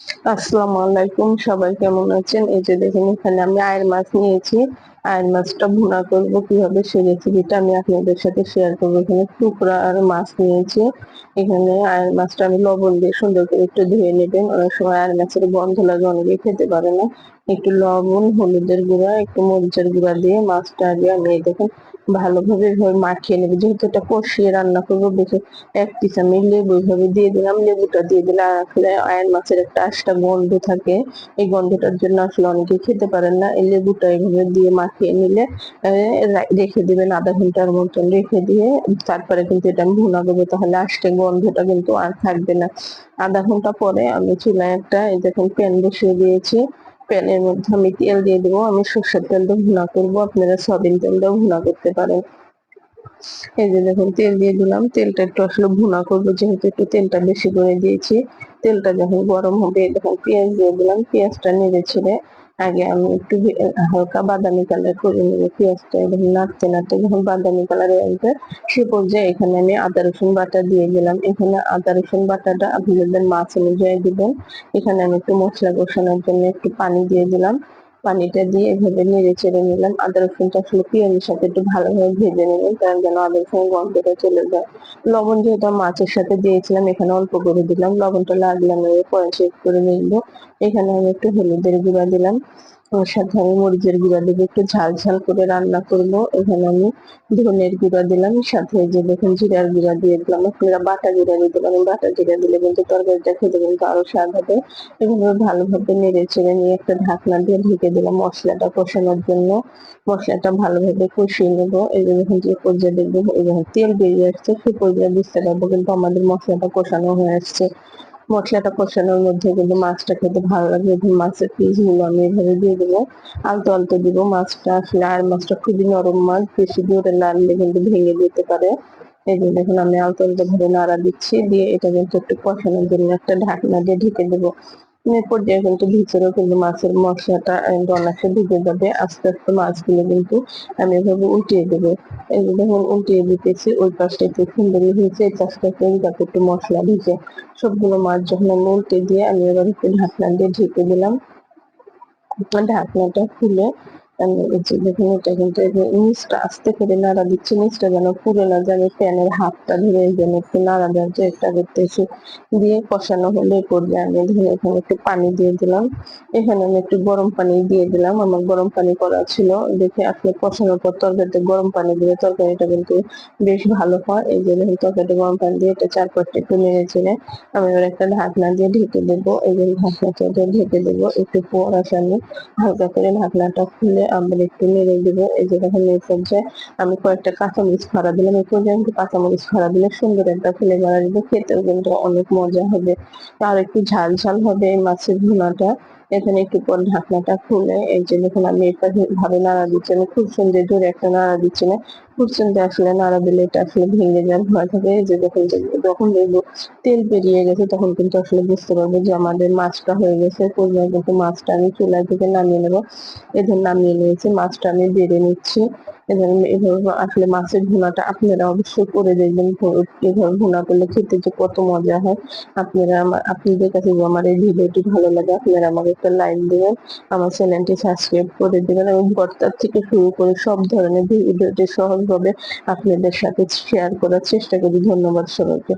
আসসালামু আলাইকুম, সবাই কেমন আছেন? এই যে দেখেন, এখানে আমি আয়ের মাছ নিয়েছি। আয়ের মাছটা ভুনা করব, কীভাবে সেই রেসিপিটা আমি আপনাদের সাথে শেয়ার করব। এখানে টুকরা আর মাছ নিয়েছি। এখানে আয়ের মাছটা আমি লবণ দিয়ে সুন্দর করে একটু ধুয়ে নেবেন। অনেক সময় আয়ের মাছের গন্ধ লাগে, অনেকে খেতে পারে না। একটু লবণ, হলুদের গুঁড়া, একটু মরিচের গুঁড়া দিয়ে মাছটা আগে আমি দেখেন, ভালোভাবে মাখিয়ে নেবে। যেহেতু এটা কষিয়ে রান্না করব, বেশি এক পিস আমি লেবু এভাবে দিয়ে দিলাম। লেবুটা দিয়ে দিলে আয়ের মাছের একটা আশটা গন্ধ থাকে। এই গন্ধটার জন্য আসলে অনেকে খেতে পারেন না। এই লেবুটা এভাবে দিয়ে মাখিয়ে নিলে রেখে দিবেন আধা ঘণ্টার মতন রেখে দিয়ে। তারপরে কিন্তু এটা আমি ভুনা দেবো, তাহলে আষ্টে গন্ধটা কিন্তু আর থাকবে না। আধা ঘণ্টা পরে আমি চুলায় একটা, এই দেখুন, প্যান বসিয়ে দিয়েছি। প্যানের মধ্যে আমি তেল দিয়ে দেবো। আমি সর্ষের তেল দিয়ে ভুনা করব। আপনারা সয়াবিন তেল দিয়েও ভুনা করতে পারেন। এই যে দেখুন, তেল দিয়ে দিলাম। তেলটা একটু আসলে ভুনা করব, যেহেতু একটু তেলটা বেশি করে দিয়েছি। তেলটা যখন গরম হবে, তখন পেঁয়াজ দিয়ে দিলাম। পেঁয়াজটা নেড়ে ছেড়ে আগে আমি একটু হালকা বাদামি কালার করে নেব। পেঁয়াজটা এবং নাড়তে নাড়তে যখন বাদামি কালার আসবে, সে পর্যায়ে এখানে আমি আদা, রসুন বাটা দিয়ে দিলাম। এখানে আদা, রসুন বাটাটা আপনাদের মাছ অনুযায়ী দিবেন এখানে আমি একটু মশলা কষানোর জন্য একটু পানি দিয়ে দিলাম। পানিটা দিয়ে এভাবে নেড়ে চেড়ে নিলাম। আদা রসুনটা আসলে পেঁয়াজের সাথে একটু ভালোভাবে ভেজে নিলাম কারণ যেন আদা, রসুন গন্ধটা চলে যায়। লবণ যেহেতু মাছের সাথে দিয়েছিলাম, এখানে অল্প করে দিলাম। লবণটা লাগলাম পরে চেক করে নিব। এখানে আমি একটু হলুদের গুঁড়া দিলাম। সাথে মরিচের গুঁড়া দেবো একটু ঝাল ঝাল করে রান্না করব। এখানে আমি ধনের গুঁড়া দিলাম, সাথে যে দেখুন জিরার গুঁড়া দিয়ে দিলাম। আপনারা বাটা জিরা দিতে পারেন। বাটা জিরা দিলে কিন্তু তরকারিটা খেতে কিন্তু আরও স্বাদ হবে। এভাবে ভালোভাবে নেড়ে চেড়ে নিয়ে একটা ঢাকনা দিয়ে ঢেকে দিলাম মশলাটা কষানোর জন্য। মশলাটা ভালোভাবে কষিয়ে নেব। এই যে যখন যে পর্যায়ে দেখব তেল বেরিয়ে আসছে, সেই পর্যায়ে বুঝতে পারব কিন্তু আমাদের মশলাটা কষানো হয়ে আসছে। মশলাটা কষানোর মধ্যে কিন্তু মাছটা খেতে ভালো লাগে এবং মাছের পিসগুলো আমি এভাবে দিয়ে দেবো। আলতো আলতো দিব। মাছটা আসলে আর মাছটা খুবই নরম মাছ। বেশি ওটা নাড়লে কিন্তু ভেঙে দিতে পারে। এই জন্য দেখুন, আমি আলতো আলতো ভাবে নাড়া দিচ্ছি। দিয়ে এটা কিন্তু একটু কষানোর জন্য একটা ঢাকনা দিয়ে ঢেকে দেবো। এর পর্যায়ে কিন্তু ভিতরেও কিন্তু মাছের মশলাটা অনেকটা ঢুকে যাবে। আস্তে আস্তে মাছগুলো কিন্তু আমি এভাবে উল্টিয়ে দেবো। এই দেখুন, উল্টিয়ে দিতেছি, ওই পাশটা একটু সুন্দরই হয়েছে, এই পাশটা যাতে একটু মশলা ঢুকে সবগুলো মাছ যখন আমি উল্টে দিয়ে আমি এবার একটু ঢাকনা দিয়ে ঢেকে দিলাম। ঢাকনাটা খুলে এটা কিন্তু নিচটা আস্তে করে নাড়া দিচ্ছি, নিচটা যেন পুরো না যায় প্যানের হাতটা ধরে যেন একটু নাড়া দেওয়ার চেষ্টা করতেছি। দিয়ে কষানো হলে পর্যায়ে আমি ধরে এখানে একটু পানি দিয়ে দিলাম। এখানে আমি একটু গরম পানি দিয়ে দিলাম। আমার গরম পানি করা ছিল। দেখে আপনি কষানোর পর তরকারিতে গরম পানি দিলে তরকারিটা কিন্তু বেশ ভালো হয়। এই যে দেখুন, তরকারিতে গরম পানি দিয়ে এটা চারপাশটা একটু নেড়ে চেড়ে আমি এবার একটা ঢাকনা দিয়ে ঢেকে দেবো। এই যে ঢাকনাটা ঢেকে দেবো। একটু পর আসানো হালকা করে ঢাকনাটা খুলে আমরা একটু নেড়ে দিব। এই যে দেখেন, এই পর্যায়ে আমি কয়েকটা কাঁচামরিচ ফাড়া দিলাম। এই পর্যায়ে কিন্তু কাঁচামরিচ ফাড়া দিলে সুন্দর একটা ফ্লেভার আসবে। খেতেও কিন্তু অনেক মজা হবে। আর একটু ঝাল ঝাল হবে এই মাছের ভুনাটা। এখানে একটু পর ঢাকনাটা খুলে এই যে দেখুন, আমি এটা ভাবে নাড়া দিচ্ছি। আমি খুব সুন্দর ধরে একটা নাড়া দিচ্ছি না। সুন্দর আসলে নাড়া দিলে এটা আসলে ভেঙে যাওয়ার ভয় থাকে যে যখন যখন দেখব তেল বেরিয়ে গেছে তখন কিন্তু আসলে বুঝতে পারব যে আমাদের মাছটা হয়ে গেছে। পর্যায়ে কিন্তু মাছটা আমি চুলা থেকে নামিয়ে নেব। এদের নামিয়ে নিয়েছি, মাছটা আমি বেড়ে নিচ্ছি। এবং এভাবে আসলে মাছের ভুনাটা আপনারা অবশ্যই করে দেখবেন। এভাবে ভুনা করলে খেতে যে কত মজা হয়। আপনারা আমার, আপনাদের কাছে আমার এই ভিডিওটি ভালো লাগে, আপনারা আমাকে একটা লাইক দেবেন, আমার চ্যানেলটি সাবস্ক্রাইব করে দেবেন এবং ভর্তার থেকে শুরু করে সব ধরনের ভিডিওটি সহজভাবে আপনাদের সাথে শেয়ার করার চেষ্টা করি। ধন্যবাদ সবাইকে।